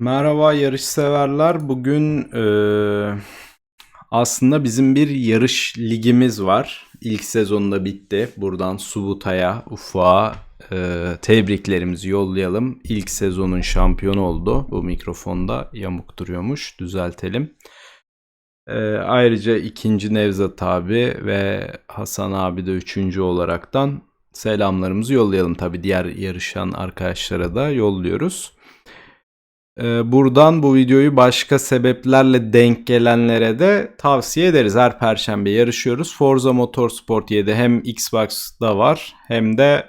Merhaba yarış severler. Bugün eee, aslında bizim bir yarış ligimiz var. İlk sezonda bitti. Buradan Subutay'a, Ufuk'a eee, tebriklerimizi yollayalım. İlk sezonun şampiyonu oldu. Bu mikrofonda yamuk duruyormuş. Düzeltelim. Eee, ayrıca ikinci Nevzat abi ve Hasan abi de üçüncü olaraktan selamlarımızı yollayalım. Tabii diğer yarışan arkadaşlara da yolluyoruz. Ee, Buradan bu videoyu başka sebeplerle denk gelenlere de tavsiye ederiz. Her perşembe yarışıyoruz. Forza Motorsport 7 hem Xbox'da var hem de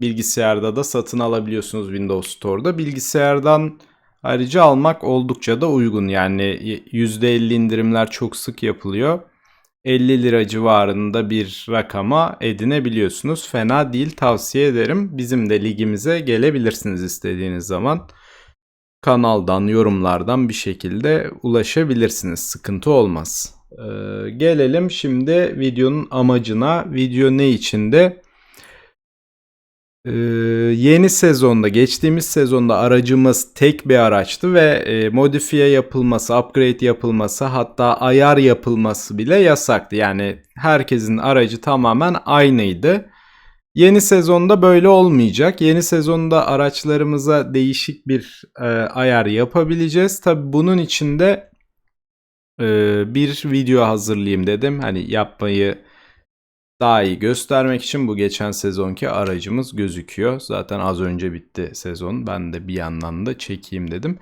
bilgisayarda da satın alabiliyorsunuz Windows Store'da. Bilgisayardan ayrıca almak oldukça da uygun. Yani %50 indirimler çok sık yapılıyor. 50 lira civarında bir rakama edinebiliyorsunuz. Fena değil tavsiye ederim. Bizim de ligimize gelebilirsiniz istediğiniz zaman kanaldan, yorumlardan bir şekilde ulaşabilirsiniz. Sıkıntı olmaz. Ee, gelelim şimdi videonun amacına. Video ne içinde? Ee, yeni sezonda, geçtiğimiz sezonda aracımız tek bir araçtı ve e, modifiye yapılması, upgrade yapılması, hatta ayar yapılması bile yasaktı. Yani herkesin aracı tamamen aynıydı. Yeni sezonda böyle olmayacak. Yeni sezonda araçlarımıza değişik bir e, ayar yapabileceğiz. Tabi bunun için de e, bir video hazırlayayım dedim. Hani yapmayı daha iyi göstermek için bu geçen sezonki aracımız gözüküyor. Zaten az önce bitti sezon. Ben de bir yandan da çekeyim dedim.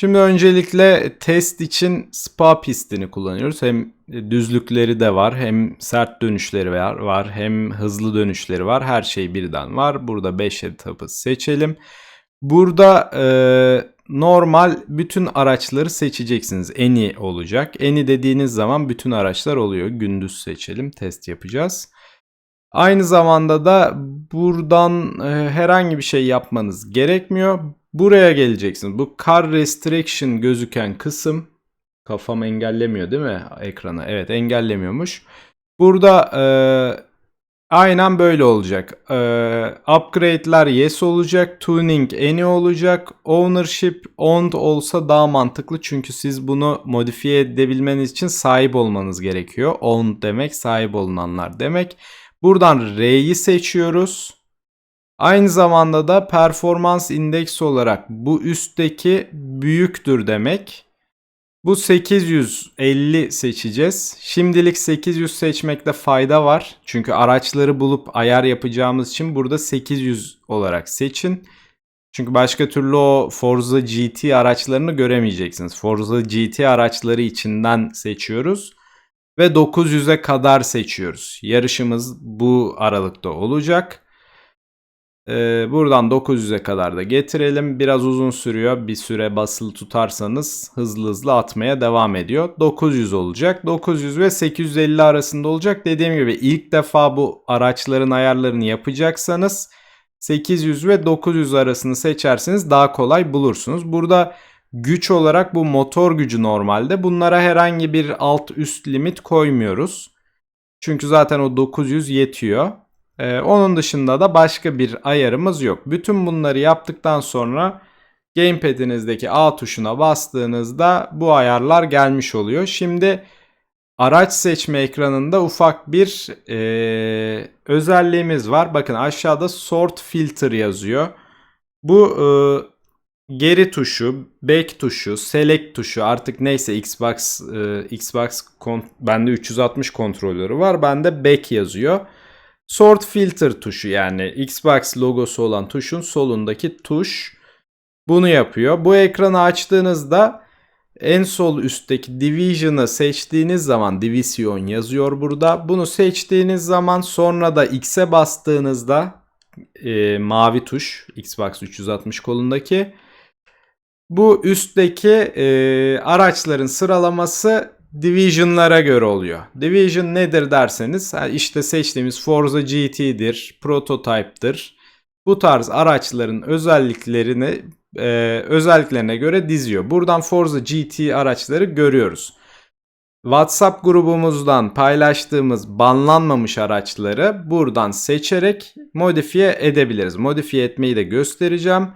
Şimdi öncelikle test için spa pistini kullanıyoruz. Hem düzlükleri de var, hem sert dönüşleri var, var hem hızlı dönüşleri var. Her şey birden var. Burada 5 etapı seçelim. Burada e, normal bütün araçları seçeceksiniz. Eni olacak. Eni dediğiniz zaman bütün araçlar oluyor. Gündüz seçelim. Test yapacağız. Aynı zamanda da buradan e, herhangi bir şey yapmanız gerekmiyor. Buraya geleceksiniz. Bu car restriction gözüken kısım kafam engellemiyor değil mi ekranı? Evet engellemiyormuş. Burada e, aynen böyle olacak. E, upgrade'ler yes olacak. Tuning any olacak. Ownership owned olsa daha mantıklı. Çünkü siz bunu modifiye edebilmeniz için sahip olmanız gerekiyor. Owned demek sahip olunanlar demek. Buradan R'yi seçiyoruz. Aynı zamanda da performans indeksi olarak bu üstteki büyüktür demek. Bu 850 seçeceğiz. Şimdilik 800 seçmekte fayda var. Çünkü araçları bulup ayar yapacağımız için burada 800 olarak seçin. Çünkü başka türlü o Forza GT araçlarını göremeyeceksiniz. Forza GT araçları içinden seçiyoruz ve 900'e kadar seçiyoruz. Yarışımız bu aralıkta olacak. Ee, buradan 900'e kadar da getirelim. Biraz uzun sürüyor. Bir süre basılı tutarsanız hızlı hızlı atmaya devam ediyor. 900 olacak. 900 ve 850 arasında olacak. Dediğim gibi ilk defa bu araçların ayarlarını yapacaksanız 800 ve 900 arasını seçerseniz daha kolay bulursunuz. Burada güç olarak bu motor gücü normalde. Bunlara herhangi bir alt üst limit koymuyoruz. Çünkü zaten o 900 yetiyor. Ee, onun dışında da başka bir ayarımız yok. Bütün bunları yaptıktan sonra gamepad'inizdeki A tuşuna bastığınızda bu ayarlar gelmiş oluyor. Şimdi araç seçme ekranında ufak bir e, özelliğimiz var. Bakın aşağıda sort filter yazıyor. Bu e, geri tuşu, back tuşu, select tuşu artık neyse Xbox e, Xbox bende 360 kontrolörü var. Bende back yazıyor. Sort filter tuşu yani Xbox logosu olan tuşun solundaki tuş bunu yapıyor. Bu ekranı açtığınızda en sol üstteki Division'ı seçtiğiniz zaman Division yazıyor burada. Bunu seçtiğiniz zaman sonra da X'e bastığınızda e, mavi tuş Xbox 360 kolundaki bu üstteki e, araçların sıralaması Division'lara göre oluyor. Division nedir derseniz işte seçtiğimiz Forza GT'dir, Prototype'dır. Bu tarz araçların özelliklerini e, özelliklerine göre diziyor. Buradan Forza GT araçları görüyoruz. WhatsApp grubumuzdan paylaştığımız banlanmamış araçları buradan seçerek modifiye edebiliriz. Modifiye etmeyi de göstereceğim.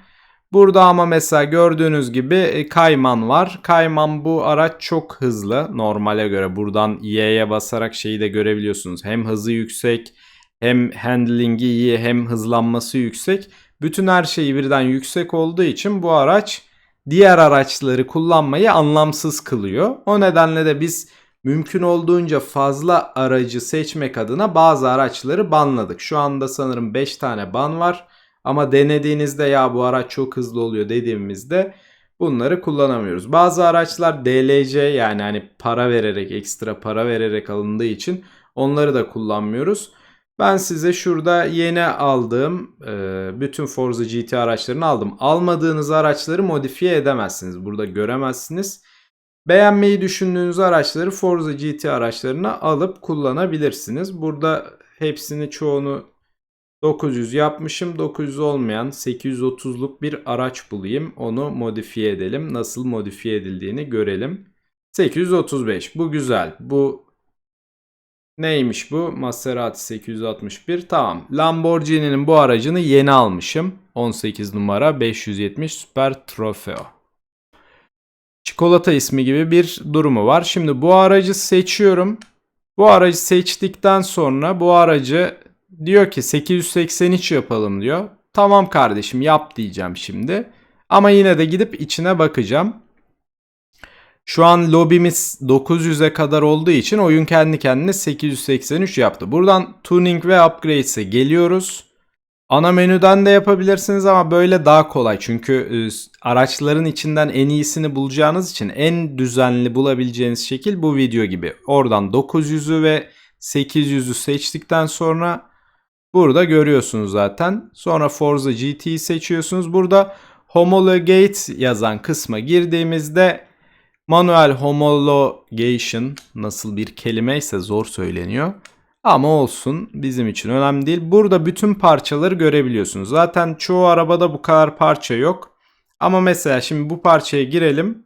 Burada ama mesela gördüğünüz gibi e, Kayman var. Kayman bu araç çok hızlı normale göre. Buradan Y'ye basarak şeyi de görebiliyorsunuz. Hem hızı yüksek hem handling'i iyi hem hızlanması yüksek. Bütün her şeyi birden yüksek olduğu için bu araç diğer araçları kullanmayı anlamsız kılıyor. O nedenle de biz mümkün olduğunca fazla aracı seçmek adına bazı araçları banladık. Şu anda sanırım 5 tane ban var. Ama denediğinizde ya bu araç çok hızlı oluyor dediğimizde bunları kullanamıyoruz. Bazı araçlar DLC yani hani para vererek ekstra para vererek alındığı için onları da kullanmıyoruz. Ben size şurada yeni aldığım bütün Forza GT araçlarını aldım. Almadığınız araçları modifiye edemezsiniz. Burada göremezsiniz. Beğenmeyi düşündüğünüz araçları Forza GT araçlarına alıp kullanabilirsiniz. Burada hepsini çoğunu 900 yapmışım. 900 olmayan 830'luk bir araç bulayım. Onu modifiye edelim. Nasıl modifiye edildiğini görelim. 835 bu güzel. Bu neymiş bu? Maserati 861 tamam. Lamborghini'nin bu aracını yeni almışım. 18 numara 570 Super Trofeo. Çikolata ismi gibi bir durumu var. Şimdi bu aracı seçiyorum. Bu aracı seçtikten sonra bu aracı diyor ki 883 yapalım diyor. Tamam kardeşim yap diyeceğim şimdi. Ama yine de gidip içine bakacağım. Şu an lobimiz 900'e kadar olduğu için oyun kendi kendine 883 yaptı. Buradan tuning ve upgrades'e geliyoruz. Ana menüden de yapabilirsiniz ama böyle daha kolay. Çünkü e, araçların içinden en iyisini bulacağınız için en düzenli bulabileceğiniz şekil bu video gibi. Oradan 900'ü ve 800'ü seçtikten sonra burada görüyorsunuz zaten. Sonra Forza GT'yi seçiyorsunuz. Burada homologate yazan kısma girdiğimizde manuel homologation nasıl bir kelime ise zor söyleniyor. Ama olsun bizim için önemli değil. Burada bütün parçaları görebiliyorsunuz. Zaten çoğu arabada bu kadar parça yok. Ama mesela şimdi bu parçaya girelim.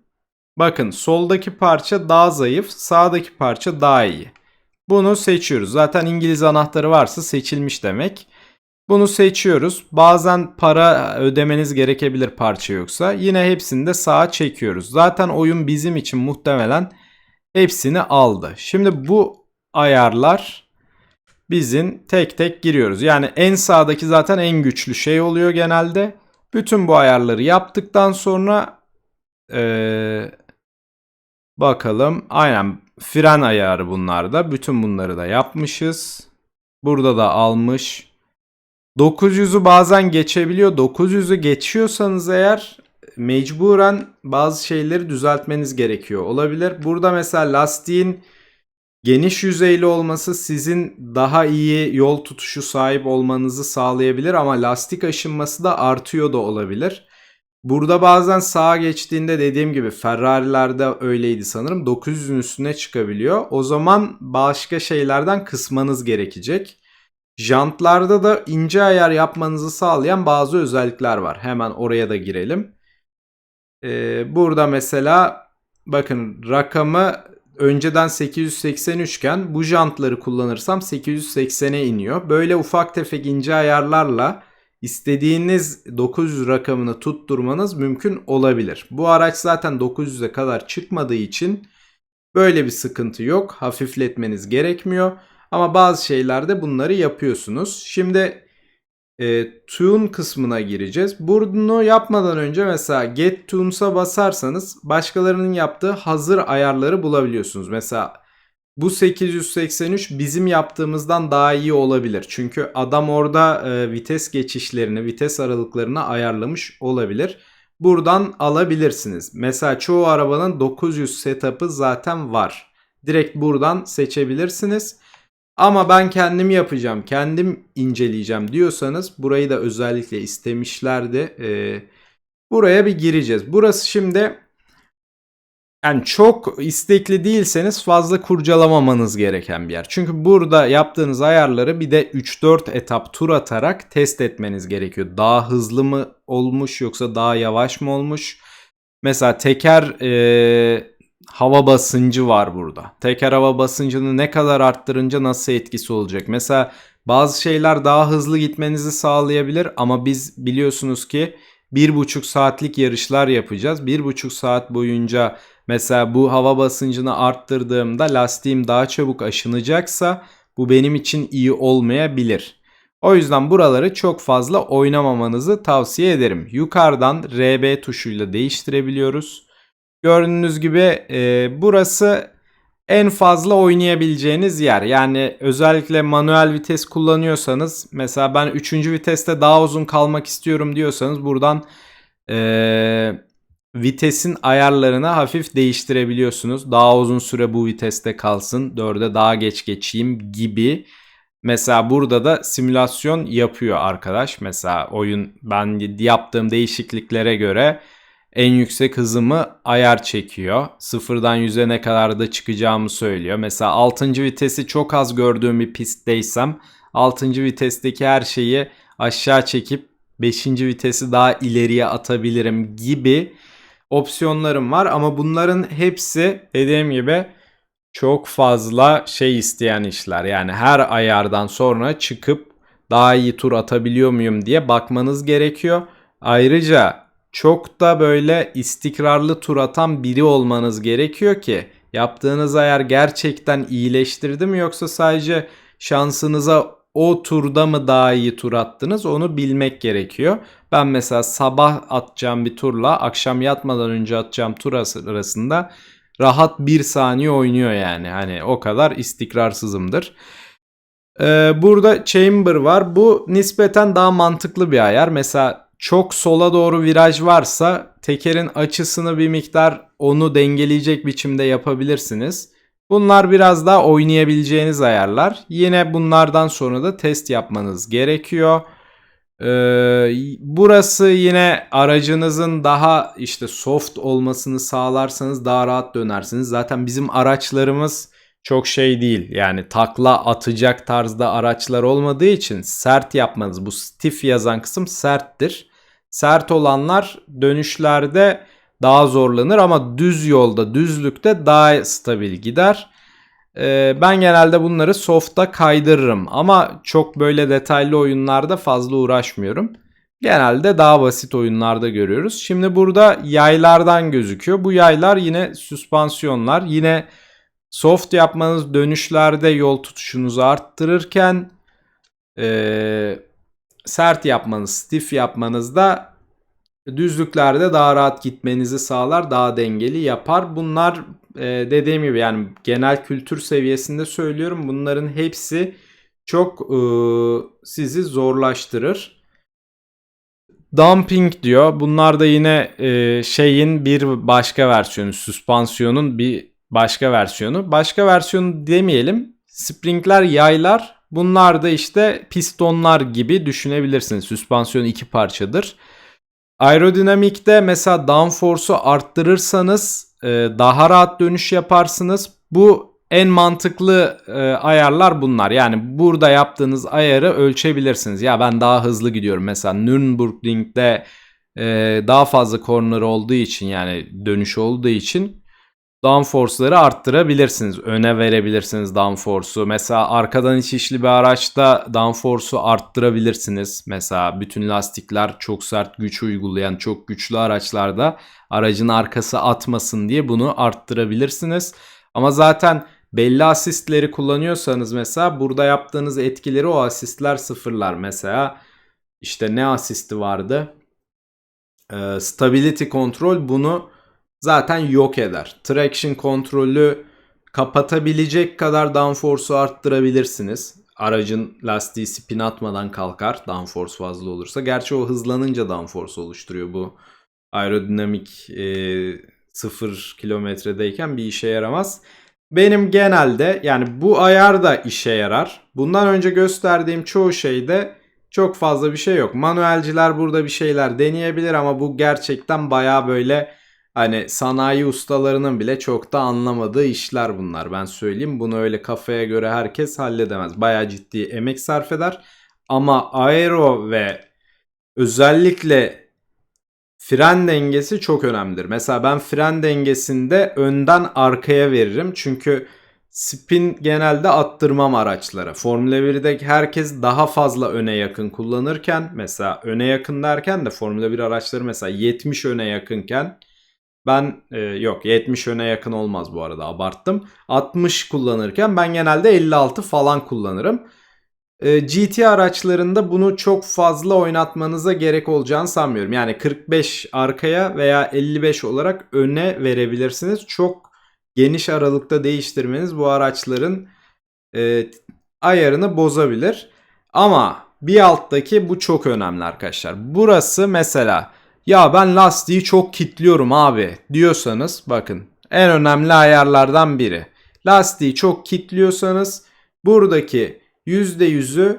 Bakın soldaki parça daha zayıf, sağdaki parça daha iyi. Bunu seçiyoruz. Zaten İngiliz anahtarı varsa seçilmiş demek. Bunu seçiyoruz. Bazen para ödemeniz gerekebilir parça yoksa. Yine hepsini de sağa çekiyoruz. Zaten oyun bizim için muhtemelen hepsini aldı. Şimdi bu ayarlar bizim tek tek giriyoruz. Yani en sağdaki zaten en güçlü şey oluyor genelde. Bütün bu ayarları yaptıktan sonra ee, bakalım. Aynen fren ayarı bunlarda. Bütün bunları da yapmışız. Burada da almış. 900'ü bazen geçebiliyor. 900'ü geçiyorsanız eğer mecburen bazı şeyleri düzeltmeniz gerekiyor. Olabilir. Burada mesela lastiğin geniş yüzeyli olması sizin daha iyi yol tutuşu sahip olmanızı sağlayabilir ama lastik aşınması da artıyor da olabilir. Burada bazen sağa geçtiğinde dediğim gibi Ferrari'lerde öyleydi sanırım 900'ün üstüne çıkabiliyor. O zaman başka şeylerden kısmanız gerekecek. Jantlarda da ince ayar yapmanızı sağlayan bazı özellikler var. Hemen oraya da girelim. Ee, burada mesela bakın rakamı önceden 883 iken bu jantları kullanırsam 880'e iniyor. Böyle ufak tefek ince ayarlarla istediğiniz 900 rakamını tutturmanız mümkün olabilir. Bu araç zaten 900'e kadar çıkmadığı için böyle bir sıkıntı yok. Hafifletmeniz gerekmiyor. Ama bazı şeylerde bunları yapıyorsunuz. Şimdi e, tune kısmına gireceğiz. Bunu yapmadan önce mesela get tunes'a basarsanız başkalarının yaptığı hazır ayarları bulabiliyorsunuz. Mesela bu 883 bizim yaptığımızdan daha iyi olabilir. Çünkü adam orada e, vites geçişlerini, vites aralıklarını ayarlamış olabilir. Buradan alabilirsiniz. Mesela çoğu arabanın 900 setup'ı zaten var. Direkt buradan seçebilirsiniz. Ama ben kendim yapacağım, kendim inceleyeceğim diyorsanız burayı da özellikle istemişlerdi. Ee, buraya bir gireceğiz. Burası şimdi yani çok istekli değilseniz fazla kurcalamamanız gereken bir yer. Çünkü burada yaptığınız ayarları bir de 3-4 etap tur atarak test etmeniz gerekiyor. Daha hızlı mı olmuş yoksa daha yavaş mı olmuş? Mesela teker e, hava basıncı var burada. Teker hava basıncını ne kadar arttırınca nasıl etkisi olacak? Mesela bazı şeyler daha hızlı gitmenizi sağlayabilir ama biz biliyorsunuz ki bir buçuk saatlik yarışlar yapacağız. Bir buçuk saat boyunca mesela bu hava basıncını arttırdığımda lastiğim daha çabuk aşınacaksa bu benim için iyi olmayabilir. O yüzden buraları çok fazla oynamamanızı tavsiye ederim. Yukarıdan RB tuşuyla değiştirebiliyoruz. Gördüğünüz gibi e, burası en fazla oynayabileceğiniz yer. Yani özellikle manuel vites kullanıyorsanız mesela ben 3. viteste daha uzun kalmak istiyorum diyorsanız buradan e, vitesin ayarlarını hafif değiştirebiliyorsunuz. Daha uzun süre bu viteste kalsın, 4'e daha geç geçeyim gibi. Mesela burada da simülasyon yapıyor arkadaş. Mesela oyun ben yaptığım değişikliklere göre en yüksek hızımı ayar çekiyor. Sıfırdan yüze ne kadar da çıkacağımı söylüyor. Mesela 6. vitesi çok az gördüğüm bir pistteysem 6. vitesteki her şeyi aşağı çekip 5. vitesi daha ileriye atabilirim gibi opsiyonlarım var ama bunların hepsi dediğim gibi çok fazla şey isteyen işler. Yani her ayardan sonra çıkıp daha iyi tur atabiliyor muyum diye bakmanız gerekiyor. Ayrıca çok da böyle istikrarlı tur atan biri olmanız gerekiyor ki yaptığınız ayar gerçekten iyileştirdi mi yoksa sadece şansınıza o turda mı daha iyi tur attınız onu bilmek gerekiyor. Ben mesela sabah atacağım bir turla akşam yatmadan önce atacağım tur arasında rahat bir saniye oynuyor yani. Hani o kadar istikrarsızımdır. Ee, burada chamber var. Bu nispeten daha mantıklı bir ayar. Mesela çok sola doğru viraj varsa tekerin açısını bir miktar onu dengeleyecek biçimde yapabilirsiniz. Bunlar biraz daha oynayabileceğiniz ayarlar. Yine bunlardan sonra da test yapmanız gerekiyor. Ee, burası yine aracınızın daha işte soft olmasını sağlarsanız daha rahat dönersiniz. Zaten bizim araçlarımız çok şey değil. Yani takla atacak tarzda araçlar olmadığı için sert yapmanız. Bu stiff yazan kısım serttir. Sert olanlar dönüşlerde daha zorlanır ama düz yolda, düzlükte daha stabil gider. Ee, ben genelde bunları soft'a kaydırırım ama çok böyle detaylı oyunlarda fazla uğraşmıyorum. Genelde daha basit oyunlarda görüyoruz. Şimdi burada yaylardan gözüküyor. Bu yaylar yine süspansiyonlar. Yine soft yapmanız dönüşlerde yol tutuşunuzu arttırırken e, sert yapmanız, stiff yapmanız da düzlüklerde daha rahat gitmenizi sağlar, daha dengeli yapar. Bunlar e, dediğim gibi yani genel kültür seviyesinde söylüyorum. Bunların hepsi çok e, sizi zorlaştırır. Dumping diyor. Bunlar da yine e, şeyin bir başka versiyonu, süspansiyonun bir başka versiyonu. Başka versiyonu demeyelim. Springler, yaylar. Bunlar da işte pistonlar gibi düşünebilirsiniz. Süspansiyon iki parçadır. Aerodinamikte mesela downforce'u arttırırsanız e, daha rahat dönüş yaparsınız. Bu en mantıklı e, ayarlar bunlar. Yani burada yaptığınız ayarı ölçebilirsiniz. Ya ben daha hızlı gidiyorum. Mesela Nürburgring'de e, daha fazla corner olduğu için yani dönüş olduğu için downforce'ları arttırabilirsiniz. Öne verebilirsiniz downforce'u. Mesela arkadan iç içli bir araçta downforce'u arttırabilirsiniz. Mesela bütün lastikler çok sert güç uygulayan çok güçlü araçlarda aracın arkası atmasın diye bunu arttırabilirsiniz. Ama zaten belli asistleri kullanıyorsanız mesela burada yaptığınız etkileri o asistler sıfırlar. Mesela işte ne asisti vardı? Ee, stability control bunu zaten yok eder. Traction kontrolü kapatabilecek kadar downforce'u arttırabilirsiniz. Aracın lastiği spin atmadan kalkar downforce fazla olursa. Gerçi o hızlanınca downforce oluşturuyor bu aerodinamik e, 0 kilometredeyken bir işe yaramaz. Benim genelde yani bu ayar da işe yarar. Bundan önce gösterdiğim çoğu şeyde çok fazla bir şey yok. Manuelciler burada bir şeyler deneyebilir ama bu gerçekten baya böyle hani sanayi ustalarının bile çok da anlamadığı işler bunlar. Ben söyleyeyim bunu öyle kafaya göre herkes halledemez. Baya ciddi emek sarf eder. Ama aero ve özellikle fren dengesi çok önemlidir. Mesela ben fren dengesinde önden arkaya veririm. Çünkü spin genelde attırmam araçlara. Formula 1'de herkes daha fazla öne yakın kullanırken mesela öne yakın derken de Formula 1 araçları mesela 70 öne yakınken ben e, yok 70 öne yakın olmaz bu arada abarttım. 60 kullanırken ben genelde 56 falan kullanırım. E, GT araçlarında bunu çok fazla oynatmanıza gerek olacağını sanmıyorum. Yani 45 arkaya veya 55 olarak öne verebilirsiniz. Çok geniş aralıkta değiştirmeniz bu araçların e, ayarını bozabilir. Ama bir alttaki bu çok önemli arkadaşlar. Burası mesela ya ben lastiği çok kitliyorum abi diyorsanız bakın en önemli ayarlardan biri. Lastiği çok kitliyorsanız buradaki %100'ü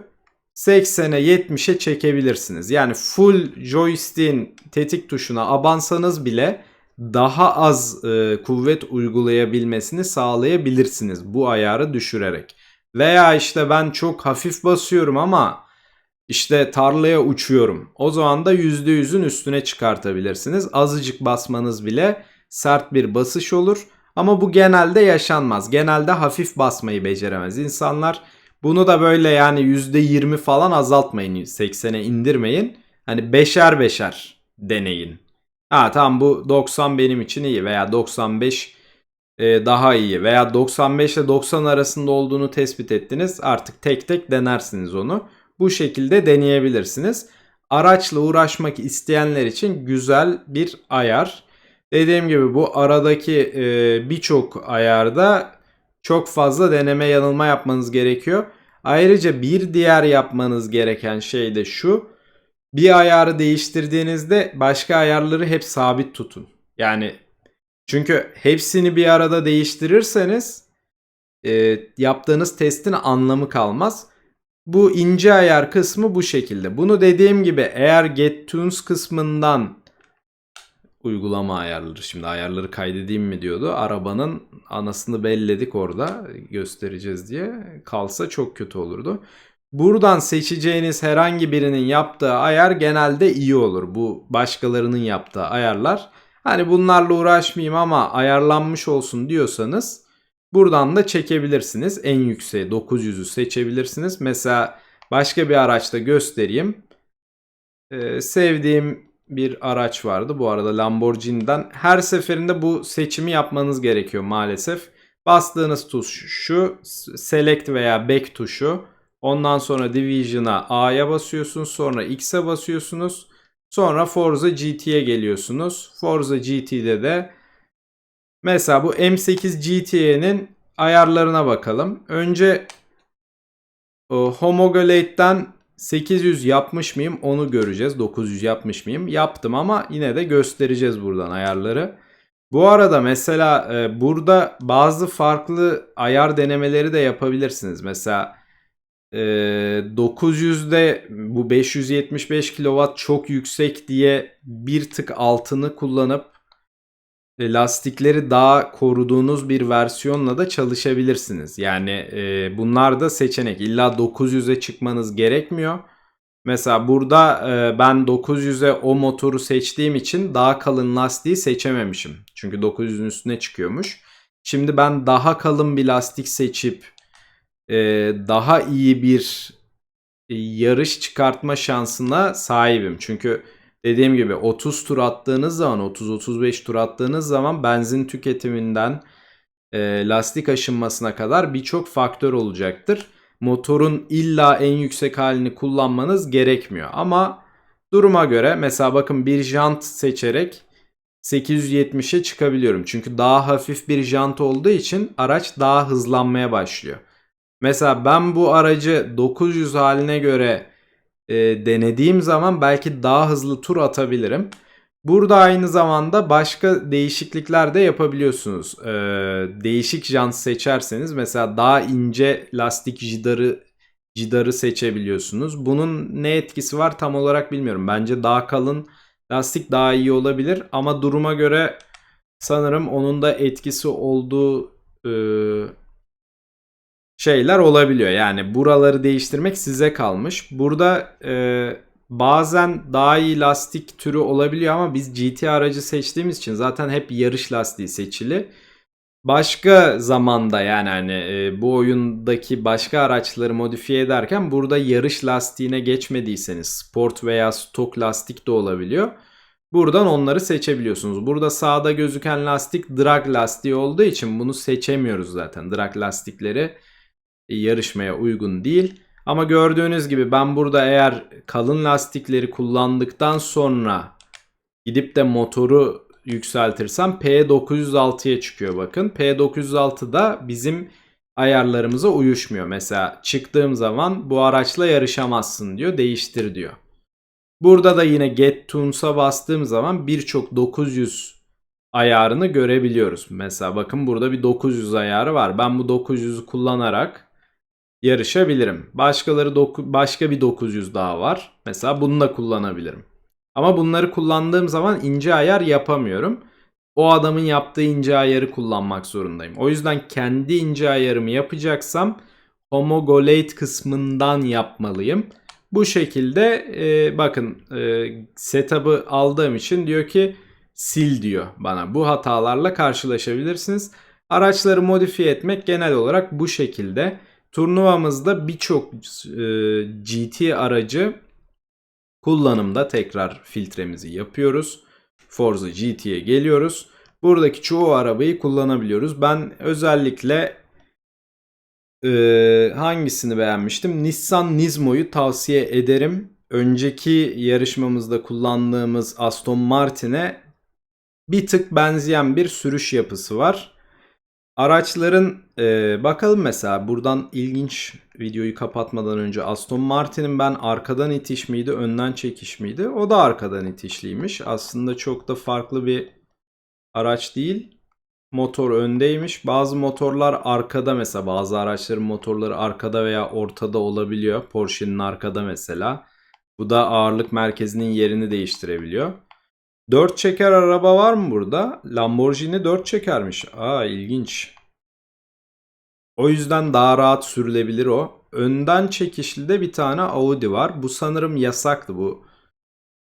80'e 70'e çekebilirsiniz. Yani full joystick'in tetik tuşuna abansanız bile daha az e, kuvvet uygulayabilmesini sağlayabilirsiniz bu ayarı düşürerek. Veya işte ben çok hafif basıyorum ama işte tarlaya uçuyorum. O zaman da %100'ün üstüne çıkartabilirsiniz. Azıcık basmanız bile sert bir basış olur. Ama bu genelde yaşanmaz. Genelde hafif basmayı beceremez insanlar. Bunu da böyle yani %20 falan azaltmayın. 80'e indirmeyin. Hani beşer beşer deneyin. Ha tamam bu 90 benim için iyi veya 95 e, daha iyi veya 95 ile 90 arasında olduğunu tespit ettiniz. Artık tek tek denersiniz onu. Bu şekilde deneyebilirsiniz. Araçla uğraşmak isteyenler için güzel bir ayar. Dediğim gibi bu aradaki e, birçok ayarda çok fazla deneme yanılma yapmanız gerekiyor. Ayrıca bir diğer yapmanız gereken şey de şu. Bir ayarı değiştirdiğinizde başka ayarları hep sabit tutun. Yani çünkü hepsini bir arada değiştirirseniz e, yaptığınız testin anlamı kalmaz. Bu ince ayar kısmı bu şekilde. Bunu dediğim gibi eğer GetTunes kısmından uygulama ayarları. Şimdi ayarları kaydedeyim mi diyordu. Arabanın anasını belledik orada göstereceğiz diye. Kalsa çok kötü olurdu. Buradan seçeceğiniz herhangi birinin yaptığı ayar genelde iyi olur. Bu başkalarının yaptığı ayarlar. Hani bunlarla uğraşmayayım ama ayarlanmış olsun diyorsanız buradan da çekebilirsiniz. En yükseği 900'ü seçebilirsiniz. Mesela başka bir araçta göstereyim. Ee, sevdiğim bir araç vardı. Bu arada Lamborghini'den. Her seferinde bu seçimi yapmanız gerekiyor maalesef. Bastığınız tuş şu. Select veya Back tuşu. Ondan sonra Division'a A'ya basıyorsunuz. Sonra X'e basıyorsunuz. Sonra Forza GT'ye geliyorsunuz. Forza GT'de de mesela bu M8 GT'nin ayarlarına bakalım. Önce o, Homogalate'den 800 yapmış mıyım onu göreceğiz. 900 yapmış mıyım? Yaptım ama yine de göstereceğiz buradan ayarları. Bu arada mesela e, burada bazı farklı ayar denemeleri de yapabilirsiniz. Mesela e, 900'de bu 575 kW çok yüksek diye bir tık altını kullanıp e, lastikleri daha koruduğunuz bir versiyonla da çalışabilirsiniz. Yani e, bunlar da seçenek. İlla 900'e çıkmanız gerekmiyor. Mesela burada e, ben 900'e o motoru seçtiğim için daha kalın lastiği seçememişim. Çünkü 900'ün üstüne çıkıyormuş. Şimdi ben daha kalın bir lastik seçip e, daha iyi bir e, yarış çıkartma şansına sahibim. Çünkü dediğim gibi 30 tur attığınız zaman 30-35 tur attığınız zaman benzin tüketiminden e, lastik aşınmasına kadar birçok faktör olacaktır. Motorun illa en yüksek halini kullanmanız gerekmiyor. Ama duruma göre mesela bakın bir jant seçerek 870'e çıkabiliyorum. Çünkü daha hafif bir jant olduğu için araç daha hızlanmaya başlıyor. Mesela ben bu aracı 900 haline göre e, denediğim zaman belki daha hızlı tur atabilirim. Burada aynı zamanda başka değişiklikler de yapabiliyorsunuz. Ee, değişik jant seçerseniz mesela daha ince lastik jidarı jidarı seçebiliyorsunuz. Bunun ne etkisi var tam olarak bilmiyorum. Bence daha kalın lastik daha iyi olabilir ama duruma göre sanırım onun da etkisi olduğu e, şeyler olabiliyor. Yani buraları değiştirmek size kalmış. Burada e, bazen daha iyi lastik türü olabiliyor ama biz GT aracı seçtiğimiz için zaten hep yarış lastiği seçili. Başka zamanda yani hani e, bu oyundaki başka araçları modifiye ederken burada yarış lastiğine geçmediyseniz sport veya stok lastik de olabiliyor. Buradan onları seçebiliyorsunuz. Burada sağda gözüken lastik drag lastiği olduğu için bunu seçemiyoruz zaten. Drag lastikleri yarışmaya uygun değil. Ama gördüğünüz gibi ben burada eğer kalın lastikleri kullandıktan sonra gidip de motoru yükseltirsem P906'ya çıkıyor bakın. P906 da bizim ayarlarımıza uyuşmuyor. Mesela çıktığım zaman bu araçla yarışamazsın diyor. Değiştir diyor. Burada da yine Get Tunes'a bastığım zaman birçok 900 ayarını görebiliyoruz. Mesela bakın burada bir 900 ayarı var. Ben bu 900'ü kullanarak yarışabilirim. Başkaları başka bir 900 daha var. Mesela bunu da kullanabilirim. Ama bunları kullandığım zaman ince ayar yapamıyorum. O adamın yaptığı ince ayarı kullanmak zorundayım. O yüzden kendi ince ayarımı yapacaksam homogolate kısmından yapmalıyım. Bu şekilde e, bakın e, setup'ı aldığım için diyor ki sil diyor bana. Bu hatalarla karşılaşabilirsiniz. Araçları modifiye etmek genel olarak bu şekilde. Turnuvamızda birçok e, GT aracı kullanımda tekrar filtremizi yapıyoruz. Forza GT'ye geliyoruz. Buradaki çoğu arabayı kullanabiliyoruz. Ben özellikle e, hangisini beğenmiştim? Nissan Nismo'yu tavsiye ederim. Önceki yarışmamızda kullandığımız Aston Martin'e bir tık benzeyen bir sürüş yapısı var. Araçların e, bakalım mesela buradan ilginç videoyu kapatmadan önce Aston Martin'in ben arkadan itiş miydi önden çekiş miydi? O da arkadan itişliymiş. Aslında çok da farklı bir araç değil. Motor öndeymiş. Bazı motorlar arkada mesela bazı araçların motorları arkada veya ortada olabiliyor. Porsche'nin arkada mesela. Bu da ağırlık merkezinin yerini değiştirebiliyor. 4 çeker araba var mı burada? Lamborghini 4 çekermiş. Aa ilginç. O yüzden daha rahat sürülebilir o. Önden çekişli de bir tane Audi var. Bu sanırım yasaktı bu.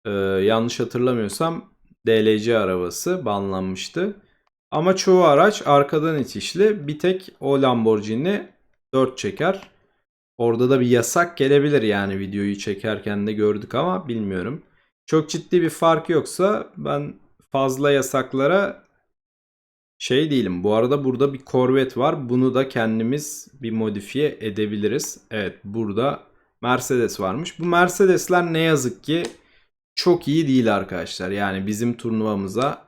Ee, yanlış hatırlamıyorsam DLC arabası banlanmıştı. Ama çoğu araç arkadan itişli. Bir tek o Lamborghini 4 çeker. Orada da bir yasak gelebilir yani videoyu çekerken de gördük ama bilmiyorum. Çok ciddi bir fark yoksa ben fazla yasaklara şey değilim. Bu arada burada bir Corvette var. Bunu da kendimiz bir modifiye edebiliriz. Evet burada Mercedes varmış. Bu Mercedesler ne yazık ki çok iyi değil arkadaşlar. Yani bizim turnuvamıza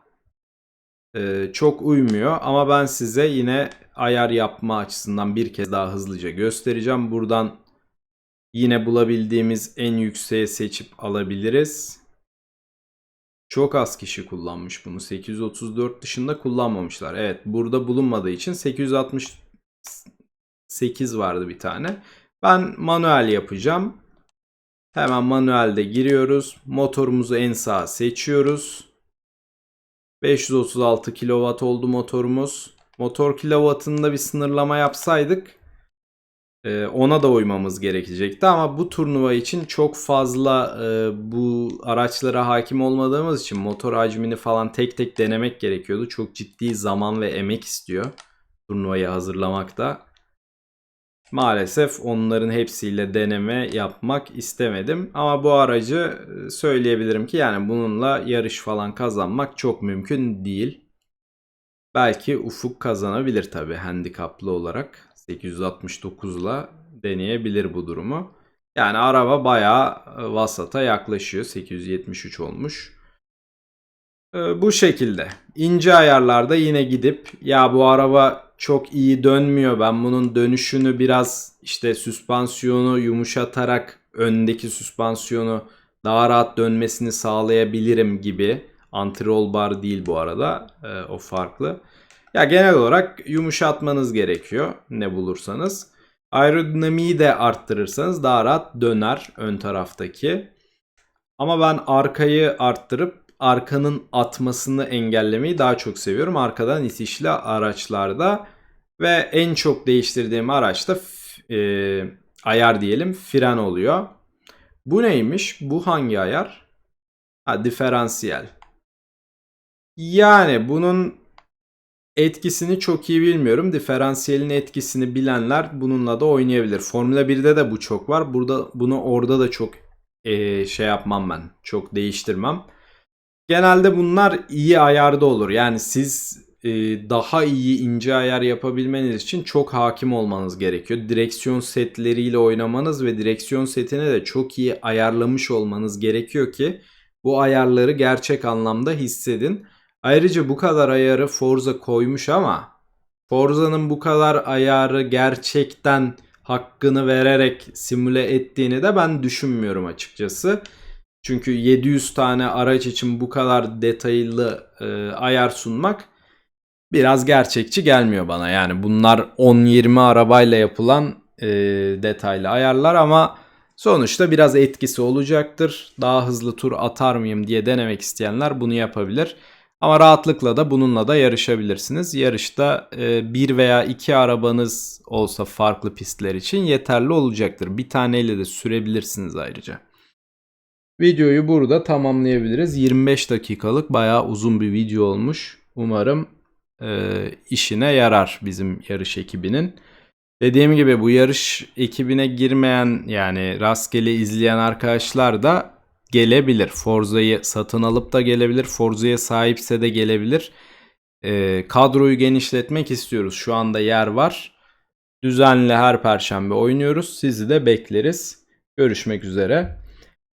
e, çok uymuyor. Ama ben size yine ayar yapma açısından bir kez daha hızlıca göstereceğim. Buradan yine bulabildiğimiz en yükseğe seçip alabiliriz. Çok az kişi kullanmış bunu. 834 dışında kullanmamışlar. Evet burada bulunmadığı için 868 vardı bir tane. Ben manuel yapacağım. Hemen manuelde giriyoruz. Motorumuzu en sağa seçiyoruz. 536 kW oldu motorumuz. Motor kilovatında bir sınırlama yapsaydık ona da uymamız gerekecekti ama bu turnuva için çok fazla e, bu araçlara hakim olmadığımız için motor hacmini falan tek tek denemek gerekiyordu. Çok ciddi zaman ve emek istiyor turnuvayı hazırlamakta. Maalesef onların hepsiyle deneme yapmak istemedim. Ama bu aracı e, söyleyebilirim ki yani bununla yarış falan kazanmak çok mümkün değil. Belki Ufuk kazanabilir tabi handikaplı olarak. 869'la deneyebilir bu durumu. Yani araba bayağı e, vasata yaklaşıyor. 873 olmuş. E, bu şekilde. İnce ayarlarda yine gidip ya bu araba çok iyi dönmüyor. Ben bunun dönüşünü biraz işte süspansiyonu yumuşatarak öndeki süspansiyonu daha rahat dönmesini sağlayabilirim gibi. Anti-roll bar değil bu arada. E, o farklı. Ya genel olarak yumuşatmanız gerekiyor ne bulursanız. Aerodinamiği de arttırırsanız daha rahat döner ön taraftaki. Ama ben arkayı arttırıp arkanın atmasını engellemeyi daha çok seviyorum. Arkadan itişli araçlarda ve en çok değiştirdiğim araçta e, ayar diyelim fren oluyor. Bu neymiş? Bu hangi ayar? Ha diferansiyel. Yani bunun Etkisini çok iyi bilmiyorum. Diferansiyelin etkisini bilenler bununla da oynayabilir. Formula 1'de de bu çok var. Burada bunu orada da çok eee, şey yapmam ben. Çok değiştirmem. Genelde bunlar iyi ayarda olur. Yani siz e, daha iyi ince ayar yapabilmeniz için çok hakim olmanız gerekiyor. Direksiyon setleriyle oynamanız ve direksiyon setini de çok iyi ayarlamış olmanız gerekiyor ki bu ayarları gerçek anlamda hissedin. Ayrıca bu kadar ayarı Forza koymuş ama Forza'nın bu kadar ayarı gerçekten hakkını vererek simüle ettiğini de ben düşünmüyorum açıkçası. Çünkü 700 tane araç için bu kadar detaylı e, ayar sunmak biraz gerçekçi gelmiyor bana. Yani bunlar 10-20 arabayla yapılan e, detaylı ayarlar ama sonuçta biraz etkisi olacaktır. Daha hızlı tur atar mıyım diye denemek isteyenler bunu yapabilir. Ama rahatlıkla da bununla da yarışabilirsiniz. Yarışta e, bir veya iki arabanız olsa farklı pistler için yeterli olacaktır. Bir taneyle de sürebilirsiniz ayrıca. Videoyu burada tamamlayabiliriz. 25 dakikalık bayağı uzun bir video olmuş. Umarım e, işine yarar bizim yarış ekibinin. Dediğim gibi bu yarış ekibine girmeyen yani rastgele izleyen arkadaşlar da gelebilir. Forza'yı satın alıp da gelebilir. Forza'ya sahipse de gelebilir. E, kadroyu genişletmek istiyoruz. Şu anda yer var. Düzenli her perşembe oynuyoruz. Sizi de bekleriz. Görüşmek üzere.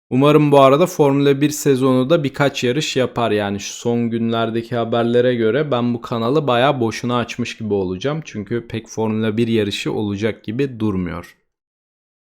Umarım bu arada Formula 1 sezonu da birkaç yarış yapar. Yani şu son günlerdeki haberlere göre ben bu kanalı bayağı boşuna açmış gibi olacağım. Çünkü pek Formula 1 yarışı olacak gibi durmuyor.